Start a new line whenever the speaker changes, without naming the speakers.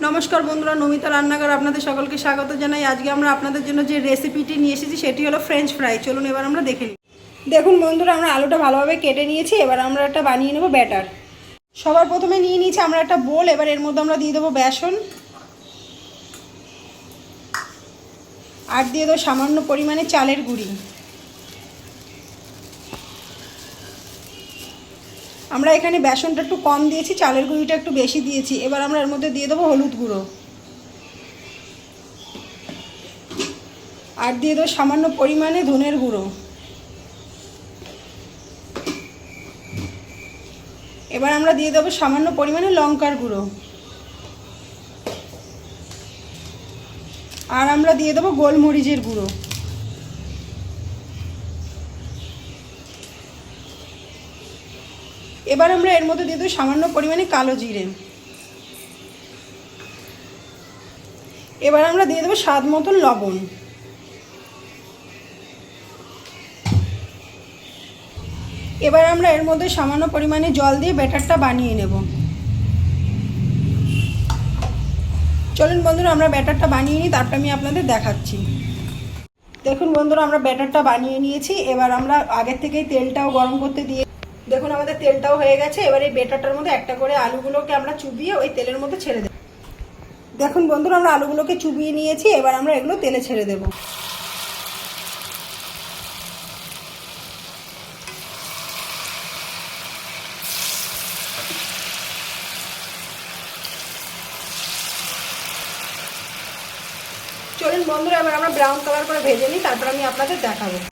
নমস্কার বন্ধুরা, নমিতা রান্নাঘর আপনাদের সকলকে স্বাগত জানাই। আজকে আমরা আপনাদের জন্য যে রেসিপিটি নিয়ে এসেছি, সেটি হলো ফ্রেঞ্চ ফ্রাই চলুন এবার আমরা দেখে নিই। দেখুন বন্ধুরা, আমরা আলুটা ভালোভাবে কেটে নিয়েছি, এবার আমরা একটা বানিয়ে নেব ব্যাটার সবার প্রথমে নিয়ে নিয়েছি আমরা একটা বোল এবার এর মধ্যে আমরা দিয়ে দেবো বেসন। আর দিয়ে দেবো সামান্য পরিমাণে চালের গুঁড়ি। আমরা এখানে বেসনটা একটু কম দিয়েছি, চালের গুঁড়িটা একটু বেশি দিয়েছি। এবার আমরা এর মধ্যে দিয়ে দেবো হলুদ গুঁড়ো। আর দিয়ে দেবো সামান্য পরিমাণে ধনের গুঁড়ো। এবার আমরা দিয়ে দেবো সামান্য পরিমাণে লঙ্কার গুঁড়ো। আর আমরা দিয়ে দেবো গোলমরিচের গুঁড়ো। এবার আমরা এর মধ্যে দিয়ে দেবো সামান্য পরিমাণে কালো জিরে। এবার আমরা দিয়ে দেবো স্বাদ মতন লবণ। এবার আমরা এর মধ্যে সামান্য পরিমাণে জল দিয়ে ব্যাটারটা বানিয়ে নেব। চলুন বন্ধুরা, আমরা ব্যাটারটা বানিয়ে নিই, তারপর আমি আপনাদের দেখাচ্ছি। দেখুন বন্ধুরা, আমরা ব্যাটারটা বানিয়ে নিয়েছি। এবার আমরা আগের থেকেই তেলটাও গরম করতে দিয়ে দেখুন, আমাদের তেলটাও হয়ে গেছে। এবার এই বেটারটার মধ্যে একটা করে আলুগুলোকে আমরা চুবিয়ে ওই তেলের মধ্যে ছেড়ে দেব। দেখুন বন্ধুরা, আমরা আলুগুলোকে চুবিয়ে নিয়েছি, এবার আমরা এগুলো তেলে ছেড়ে দেব। চলুন বন্ধুরা, এবার আমরা ব্রাউন কালার করে ভেজে নিই, তারপর আমি আপনাদের দেখাবো।